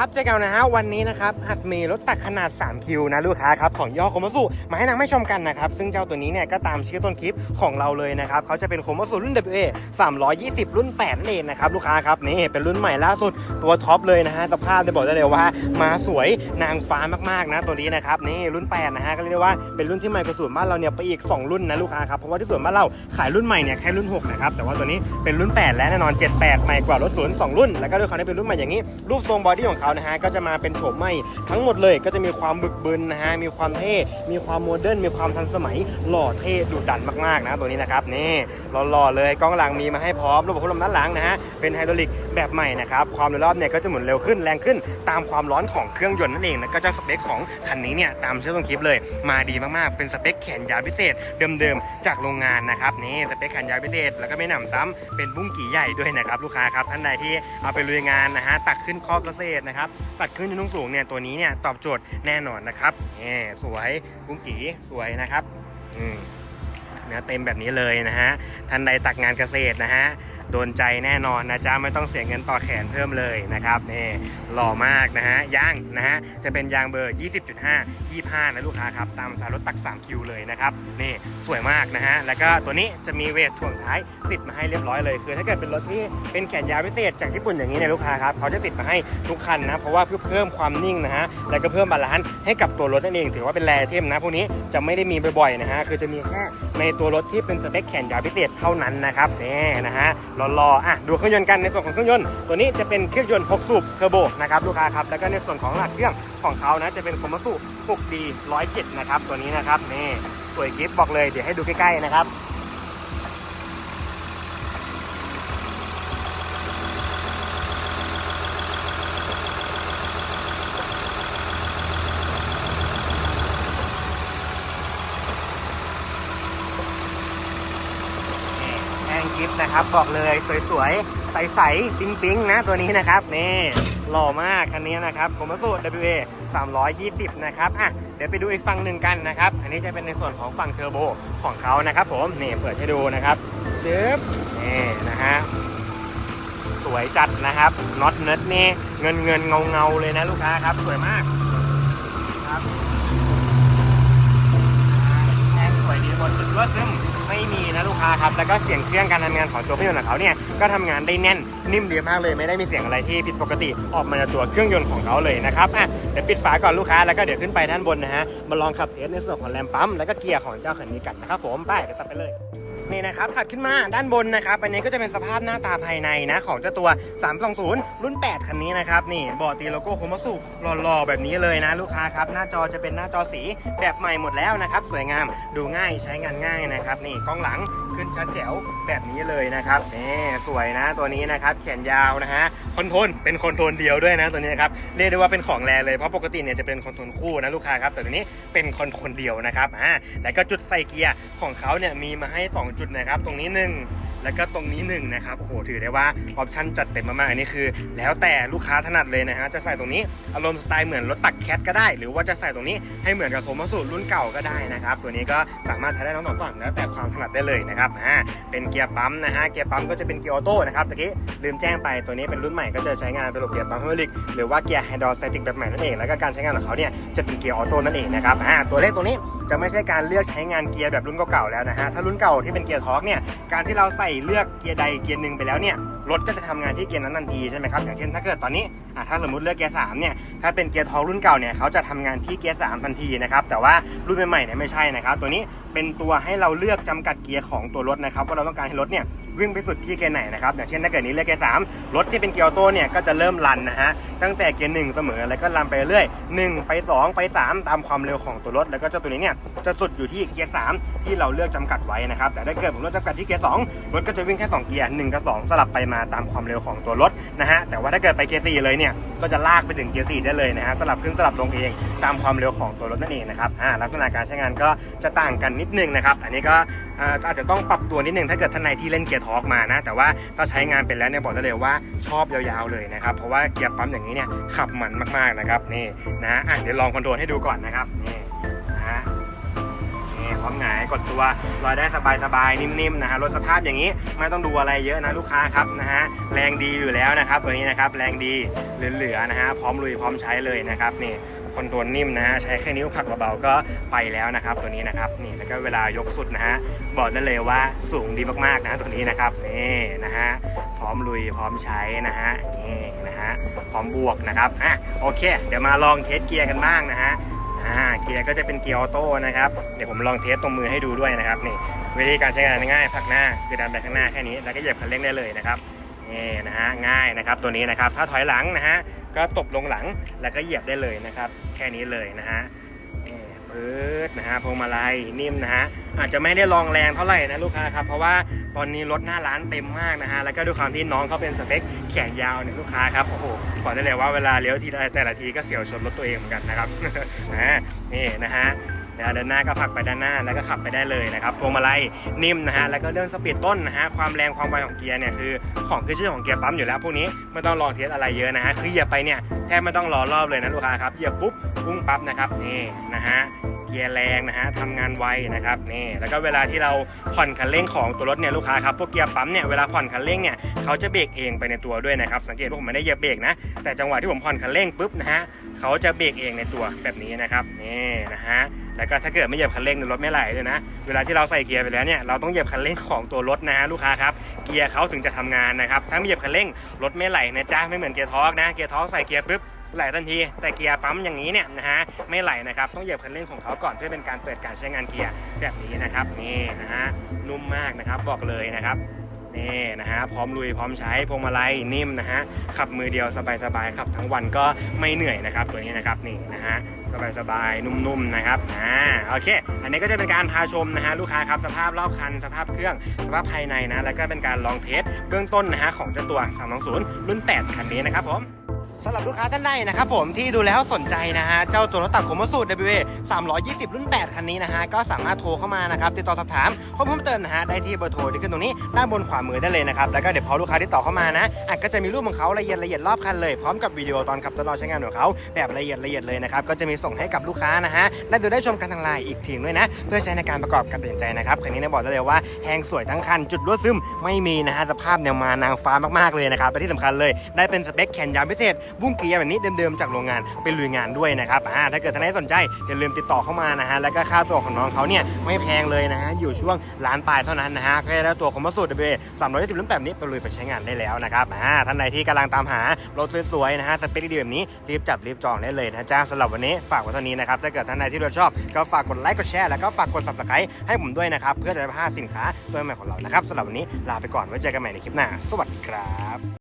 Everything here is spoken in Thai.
ครับเจอกันนะฮะวันนี้นะครับหัดมีรถตักขนาด 3 คิวนะลูกค้าครับของย่อโคมสุมาให้นางไม่ชมกันนะครับ ซึ่งเจ้าตัวนี้เนี่ยก็ตามชื่อต้นคลิปของเราเลยนะครับเขาจะเป็นโคมสุรุ่น WA 320 รุ่น8นั่นเองนะครับลูกค้าครับนี่เป็นรุ่นใหม่ล่าสุดตัวท็อปเลยนะฮะสภาพจะบอกได้เลยว่า มาสวยนางฟ้ามากๆนะตัวนี้นะครับนี่รุ่น 8 นะฮะก็เรียกได้ว่าเป็นรุ่นที่ใหม่กว่าส่วนบ้านเราเนี่ยไปอีก 2 รุ่นนะลูกค้าครับเพราะว่าที่ส่วนบ้านเราขายรุ่นใหม่เนี่ยแค่รุ่น6นะครับแต่ว่าตัวนี้เป็นรุ่น 8 และแน่นอน 78 ใหม่กว่ารถศูนย์สองรุ่น แล้วก็ด้วยความที่เป็นรุ่นใหม่อย่างนี้รูปทรงบอดี้ของเขานะฮะก็จะมาเป็นโฉมใหม่ทั้งหมดเลยก็จะมีความบึกบึนนะฮะมีความเท่มีความโมเดิร์นมีความทันสมัยหล่อเท่ดุดันมากๆนะตัวนี้นะครับนี่หล่อๆเลยกล้องหลังมีมาให้พร้อมระบบพัดลมด้านหลังนะฮะเป็นไฮดรอลิกแบบใหม่นะครับความเร็วรอบเนี่ยก็จะหมุนเร็วขึ้นแรงขึ้นตามความร้อนของเครื่องยนต์นั่นเองนะก็จะสเปคของคันนี้เนี่ยตามชื่อต้นคลิปเลยมาดีมากๆเป็นสเปคแขนยาวพิเศษเดิมๆจากโรงงานนะครับนี่สเปคแขนยาวพิเศษแล้วก็ไม่หนำซ้ำเป็นบุ้งกี่ใหญ่ด้วยนะครับลูกค้าครับท่านใดที่เอาไปลุยงานนะฮะตักขึ้นคอกเกษตรนะครับตัดขึ้นในต์สูงเนี่ยตัวนี้เนี่ยตอบโจทย์แน่นอนนะครับนี่สวยกุ้งกีสวยนะครับอืมเนื้อเต็มแบบนี้เลยนะฮะท่านใดตักงานเกษตรนะฮะ โดนใจแน่นอนนะจ๊ะไม่ต้องเสียเงินต่อแขนเพิ่มเลยนะครับนี่หล่อมากนะฮะยางนะฮะจะเป็นยางเบอร์ 20.5 25 นะลูกค้าครับตามสายรถตัก 3 คิวเลยนะครับนี่สวยมากนะฮะแล้วก็ตัวนี้จะมีเวทถ่วงท้ายติดมาให้เรียบร้อยเลยคือ ถ้าเกิดเป็นรถที่เป็นแขนยาวพิเศษจากญี่ปุ่นอย่างนี้เนี่ยลูกค้าครับเขาจะติดมาให้ทุกคันนะเพราะว่าเพื่อเพิ่มความนิ่งนะฮะแล้วก็เพิ่มบาลานซ์ให้กับตัวรถนั่นเองถือว่าเป็นแรเทมนะพวกนี้จะไม่ได้มีบ่อยๆนะฮะคือจะมีแค่ในตัวรถที่เป็นสเปคแขนยาวพิเศษเท่านั้นนะครับนี่นะฮะรอๆอะดูเครื่องยนต์กันในส่วนของเครื่องยนต์ตัวนี้จะเป็นเครื่องยนต์6สูบเทอร์โบนะครับลูกค้าครับแล้วก็ในส่วนของหลักเครื่องของเขานะจะเป็นคอมมัสุ 6D 107นะครับตัวนี้นะครับนี่สวยกิฟต์บอกเลยเดี๋ยวให้ดูใกล้ๆนะครับ แอง กิฟต์นะครับ บอกเลยสวยๆ ใสๆ ปิ๊งๆ นะ ตัวนี้นะครับ นี่ หล่อมากคันนี้นะครับผมมาสู WA 320 นะครับ อะ เดี๋ยวไปดูอีกฝั่งหนึ่งกันนะครับ อันนี้จะเป็นในส่วนของฝั่งเทอร์โบของเขานะครับผม นี่เปิดให้ดูนะครับชึบนี่นะฮะ สวยจัดนะครับ น็อตเนิร์ดนี่เงินเงินเงาเงาๆเลยนะลูกค้าครับ สวยมากครับแอนสวยดีหมดจุดรั่วซึม ไม่มีนะลูกค้าครับ แล้วก็เสียงเครื่องการทำงานของตัวเครื่องยนต์ของเขาเนี่ย ก็ทำงานได้แน่นนิ่มดีมากเลย ไม่ได้มีเสียงอะไรที่ผิดปกติออกมาจากตัวเครื่องยนต์ของเขาเลยนะครับอะเดี๋ยวปิดฝาก่อนลูกค้าแล้วก็เดี๋ยวขึ้นไปด้านบนนะฮะ มาลองขับเทสในส่วนของแรมปั๊มแล้วก็เกียร์ของเจ้าคันนี้กันนะครับผม ไปเดี๋ยวตัดไปเลย นี่นะครับถัดขึ้นมาด้านบนนะครับอันนี้ก็จะเป็นสภาพหน้าตาภายในนะของเจ้าตัว 320 รุ่น 8 คันนี้นะครับนี่บอร์ดตีโลโก้โคมาสุหล่อๆแบบนี้เลยนะ ลูกค้าครับหน้าจอจะเป็นหน้าจอสีแบบใหม่หมดแล้วนะครับสวยงามดูง่ายใช้งานง่ายนะครับนี่กล้องหลังขึ้นชัดแจ๋วแบบนี้เลยนะครับนี่สวยนะตัวนี้นะครับแขนยาวนะฮะคอนโทรลเป็นคอนโทรลเดียวด้วยนะตัวนี้ครับเรียกได้ว่าเป็นของแรเลยเพราะปกติเนี่ยจะเป็นคอนโทรลคู่นะลูกค้าครับแต่ตัวนี้เป็นคอนโทรลเดียวนะครับอ่าแล้วก็จุดใส่เกียร์ของเขาเนี่ยมีมาให้2จุดไหนครับ ตรงนี้หนึ่ง แล้วก็ตรงนี้หนึ่งนะครับโอ้โหถือได้ว่าออปชั่นจัดเต็มมากๆอันนี้คือ แล้วแต่ลูกค้าถนัดเลยนะฮะจะใส่ตรงนี้อารมณ์สไตล์เหมือนรถตักแคทก็ได้ หรือว่าจะใส่ตรงนี้ให้เหมือนกับโทมัสูรุ่นเก่าก็ได้นะครับ ตัวนี้ก็สามารถใช้ได้ทั้งสองฝั่งแล้วแต่ความถนัดได้เลยนะครับอ่าเป็นเกียร์ปั๊มนะฮะเกียร์ปั๊มก็จะเป็นเกียร์ออโต้นะครับตะกี้ลืมแจ้งไปตัวนี้เป็นรุ่นใหม่ก็จะใช้งานเป็นระบบเกียร์ปั๊มไฮดรอลิกหรือว่าเกียร์ไฮดรอสแตติกแบบใหม่นั่นเองแล้วก็การใช้งานของเขาเนี่ยจะเป็นเกียร์ออโต้นั่นเองนะครับอ่าตัวเลขตัวนี้จะไม่ใช่การเลือกใช้งานเกียร์แบบรุ่นเก่าๆแล้วนะฮะถ้ารุ่นเก่าที่เป็นเกียร์ทอร์กเนี่ยการที่เราใส่เลือกเกียร์ใดเกียร์หนึ่งไปแล้วเนี่ยรถก็จะทำงานที่เกียร์นั้นทันทีใช่ไหมครับอย่างเช่นถ้าเกิดตอนนี้อะถ้าสมมติเลือกเกียร์สามเนี่ยถ้าเป็นเกียร์ทอร์กรุ่นเก่าเนี่ยเขาจะทำงานที่เกียร์สามทันทีนะครับแต่ว่ารุ่นใหม่ๆเนี่ยไม่ใช่นะครับตัวนี้เป็นตัวให้เราเลือกจำกัดเกียร์ของตัวรถนะครับว่าเราต้องการให้รถเนี่ย วิ่งไปสุดที่เกียร์ไหนนะครับอย่างเช่นถ้าเกิดนี้เลือกเกียร์สามรถที่เป็นเกียร์ออโต้เนี่ยก็จะเริ่มรันนะฮะตั้งแต่เกียร์หนึ่งเสมอแล้วก็รันไปเรื่อยหนึ่งไปสองไปสามตามความเร็วของตัวรถ แล้วก็เจ้าตัวนี้เนี่ยจะสุดอยู่ที่เกียร์สามที่เราเลือกจำกัดไว้นะครับแต่ถ้าเกิดผมเลือกจำกัดที่เกียร์สองรถก็จะวิ่งแค่สองเกียร์หนึ่งกับสองสลับไปมาตามความเร็วของตัวรถนะฮะแต่ว่าถ้าเกิดไปเกียร์สี่เลยเนี่ยก็จะลากไปถึงเกียร์สี่ได้เลยนะฮะสลับขึ้นสลับลงเองตามความเร็วของตัวรถนั่นเองนะครับอ่าลักษณะการใช้งานก็จะต่างกันนิดนึงนะครับอันนี้ก็อาอาจจะต้องปรับตัวนิดนึงถ้าเกิดท่านในที่เล่นเกียร์ทอร์กมานะ แต่ว่าถ้าใช้งานเป็นแล้วเนี่ยบอกได้เลยว่าชอบยาวๆเลยนะครับ เพราะว่าเกียร์ปั๊มอย่างนี้เนี่ยขับมันมากๆนะครับนี่นะอะเดี๋ยวลองคอนโทรลให้ดูก่อนนะครับนี่นะนี่พร้อมหงายกดตัวลอยได้สบายๆนิ่มๆนะฮะรถสภาพอย่างนี้ไม่ต้องดูอะไรเยอะนะลูกค้าครับนะฮะแรงดีอยู่แล้วนะครับตัวนี้นะครับแรงดีเหลือๆนะฮะพร้อมลุยพร้อมใช้เลยนะครับนี่ คอนโทรลนิ่มนะฮะใช้แค่นิ้วผลักเบาๆก็ไปแล้วนะครับตัวนี้นะครับนี่แล้วก็เวลายกสุดนะฮะบอกได้เลยว่าสูงดีมากๆนะตัวนี้นะครับนี่นะฮะพร้อมลุยพร้อมใช้นะฮะนี่นะฮะพร้อมบวกนะครับอะโอเค เดี๋ยวมาลองเทสเกียร์กันบ้างนะฮะอ่าเกียร์ก็จะเป็นเกียร์ออโต้นะครับเดี๋ยวผมลองเทสตรงมือให้ดูด้วยนะครับนี่วิธีการใช้งานง่ายๆผลักหน้าคือดันไปข้างหน้าแค่นี้แล้วก็เหยียบคันเร่งได้เลยนะครับ นี่นะฮะง่ายนะครับตัวนี้นะครับถ้าถอยหลังนะฮะก็ตบลงหลังแล้วก็เหยียบได้เลยนะครับ แค่นี้เลยนะฮะปื๊ดนะฮะพวงมาลัยนิ่มนะฮะอาจจะไม่ได้ลองแรงเท่าไหร่นะลูกค้าครับเพราะว่าตอนนี้รถหน้าร้านเต็มมากนะฮะแล้วก็ด้วยความที่น้องเขาเป็นสเปคแขนยาวเนี่ยลูกค้าครับโอ้โหบอกได้เลยว่าเวลาเลี้ยวทีแต่ละทีก็เสียวชนรถตัวเองเหมือนกันนะครับนี่นะฮะ เดี๋ยวเดินหน้าก็ผลักไปด้านหน้าแล้วก็ขับไปได้เลยนะครับพวงมาลัยนิ่มนะฮะแล้วก็เรื่องสปีดต้นนะฮะความแรงความไวของเกียร์เนี่ยคือของคือชื่อของเกียร์ปั๊มอยู่แล้วพวกนี้ไม่ต้องรอเทสอะไรเยอะนะฮะคือเหยียบไปเนี่ยแทบไม่ต้องรอรอบเลยนะลูกค้าครับเหยียบปุ๊บพุ่งปั๊บนะครับนี่นะฮะ เกียร์แรงนะฮะทำงานไวนะครับนี่แล้วก็เวลาที่เราผ่อนคันเร่งของตัวรถเนี่ยลูกค้าครับพวกเกียร์ปั๊มเนี่ยเวลาผ่อนคันเร่งเนี่ยเขาจะเบรกเองไปในตัวด้วยนะครับสังเกตว่าผมไม่ได้เหยียบเบรกนะแต่จังหวะที่ผมผ่อนคันเร่งปุ๊บนะฮะเขาจะเบรกเองในตัวแบบนี้นะครับนี่นะฮะแล้วก็ถ้าเกิดไม่เหยียบคันเร่งรถไม่ไหลเลยนะเวลาที่เราใส่เกียร์ไปแล้วเนี่ยเราต้องเหยียบคันเร่งของตัวรถนะฮะลูกค้าครับเกียร์เขาถึงจะทำงานนะครับถ้าไม่เหยียบคันเร่งรถไม่ไหลนะจ๊ะไม่เหมือนเกียร์ทอร์กนะเกียร์ทอร์กใส่เกียร์ปุ๊บ ไหลทันที แต่เกียร์ปั๊มอย่างนี้เนี่ยนะฮะไม่ไหลนะครับต้องเหยียบคันเร่งของเขาก่อนเพื่อเป็นการเปิดการใช้งานเกียร์แบบนี้นะครับนี่นะฮะนุ่มมากนะครับบอกเลยนะครับนี่นะฮะพร้อมลุยพร้อมใช้พวงมาลัยนิ่มนะฮะขับมือเดียวสบายๆขับทั้งวันก็ไม่เหนื่อยนะครับตัวนี้นะครับนี่นะฮะสบายๆนุ่มๆนะครับอ่าโอเค อันนี้ก็จะเป็นการพาชมนะฮะลูกค้าครับสภาพรอบคันสภาพเครื่องสภาพภายในนะแล้วก็เป็นการลองเทสเบื้องต้นนะฮะของเจ้าตัว320รุ่น 8 คันนี้นะครับผม สำหรับลูกค้าท่านใดนะครับผมที่ดูแล้วสนใจนะฮะเจ้าตัวรถตัดผมมาสูตร WA 320 รุ่น 8 คันนี้นะฮะก็สามารถโทรเข้ามานะครับติดต่อสอบถามข้อมูลเพิ่มเติมนะฮะได้ที่เบอร์โทรที่ขึ้นตรงนี้ด้านบนขวามือได้เลยนะครับแล้วก็เดี๋ยวพอลูกค้าที่ต่อเข้ามานะอาจก็จะมีรูปของเขาละเอียดละเอียดรอบคันเลยพร้อมกับวิดีโอตอนขับทดลองใช้งานของเขาแบบละเอียดละเอียดเลยนะครับก็จะมีส่งให้กับลูกค้านะฮะและดูได้ชมกันทางไลน์อีกทีด้วยนะ เพื่อใช้ในการประกอบการตัดสินใจนะครับคันนี้นี่ยบอกได้เลยว่าแหงสวยทั้งคันจุดรั่วซึมไม่มีนะฮะสภาพเนี่ยมานางฟ้ามากๆเลยนะครับและที่สำคัญเลยได้เป็นสเปคแขนยาวพิเศษบุ้งเกียร์แบบนี้เดิมๆจากโรงงานไปลุยงานด้วยนะครับอ่าถ้าเกิดท่านใดสนใจอย่าลืมติดต่อเข้ามานะฮะแล้วก็ค่าตัวของน้องเขาเนี่ยไม่แพงเลยนะฮะอยู่ช่วงล้านปลายเท่านั้นนะฮะก็ได้ตัวของมาสูตร WA 320รุ่นแบบนี้ไปลุยไปใช้งานได้แล้วนะครับอ่าท่านใดที่กำลังตามหารถสวยๆนะฮะสเปคดีๆแบบนี้รีบจับรีบจองได้เลยนะจ้าสำหรับวันนี้ฝากไว้เท่านี้นะครับถ้าเกิดท่านใดที่รชอบก็ฝากกดไลค์กดแชร์แล้วก็ฝากกด subscribe ให้ผมด้วยนะครับเพื่อจะได้พลาดสินค้าตัวใหม่ของเรานะครับสำหรับวันนี้ลาไปก่อนไว้เจอกันใหม่ในคลิปหน้า สวัสดีครับ